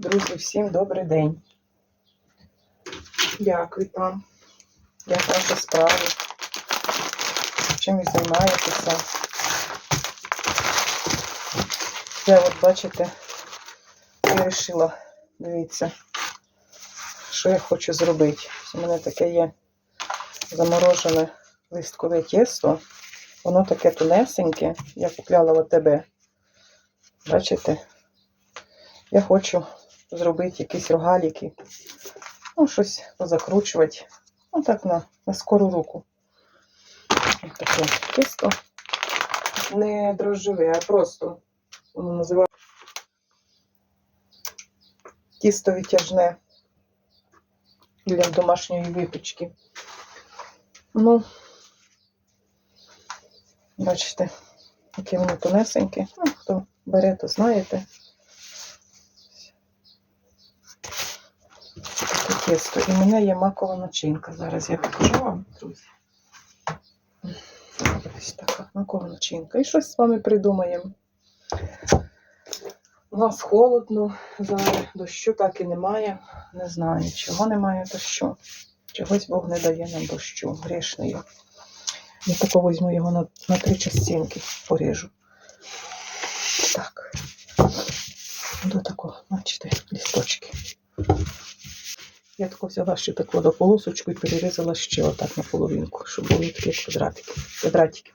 Друзі, всім добрий день. Дякую там. Як ваші справи? Чим ви займаєтеся? Я от бачите, вирішила, дивіться, що я хочу зробити. У мене таке є заморожене листкове тісто. Воно таке тунесеньке. Я купляла в АТБ. Бачите? Я хочу зробити якісь рогаліки. Ну, щось позакручувати. Ну, так на, на скору руку. Ось таке тісто. Не дрожжеве, а просто воно називається тісто витяжне для домашньої випічки. Ну, бачите, яке воно тонесеньке. Ну, хто бере, то знаєте. Тісто. І в мене є макова начинка. Зараз я покажу вам, друзі. Ось така макова начинка. І щось з вами придумаємо. У нас холодно, зараз дощу так і немає. Не знаю, чого немає дощу. Чогось Бог не дає нам дощу. Грішний я. Тако візьму його на, на три частинки, поріжу. Так. До такого, бачите, лісточки. Я тако взяла ще таку до полосочку і перерізала ще отак на половинку, щоб були такі квадратики. квадратики.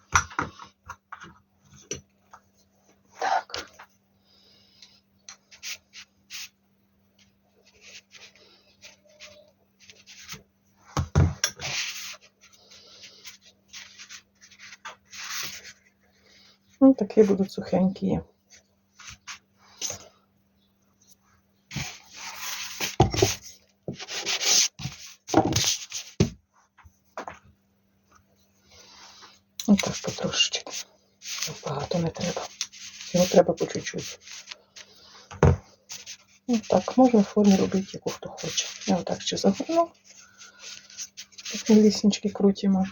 Так. Ну, такі будуть сухенькі. Ну так, потрошечки. Багато не треба. Його треба по чуть-чуть. Ну так, можна в формі робити, яку хто хоче. Я отак ще загорну. Ліснички крутимо.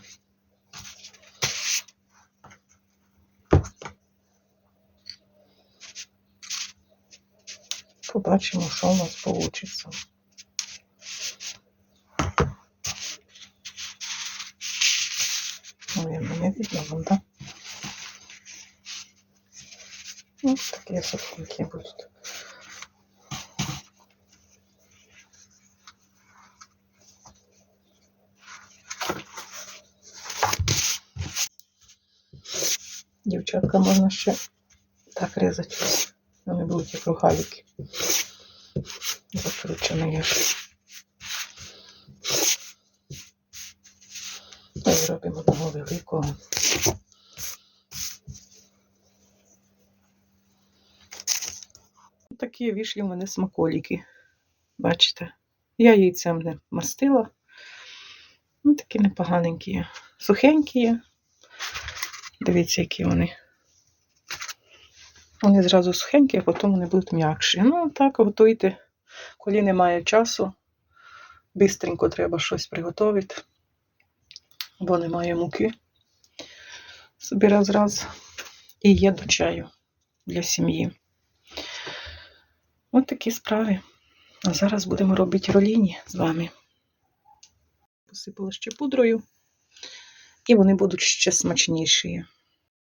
Побачимо, що у нас вийде. Не видно вам, да? Вот такие сухенькие будут. Дівчатка, можна ще так різати. Вони будуть як рогалики. Закручені я ж. Та й робимо одного великого. Такі вийшли в мене смаколики. Бачите? Я яйцем не мастила. Ну, такі непоганенькі. Сухенькі. Дивіться, які вони. Вони зразу сухенькі, а потім вони будуть м'якші. Ну, так, готуйте, коли немає часу. Бистренько треба щось приготувати бо немає муки. Собі раз раз і є до чаю для сім'ї. От такі справи. А зараз будемо робити роліні з вами. Посипала ще пудрою, і вони будуть ще смачніші.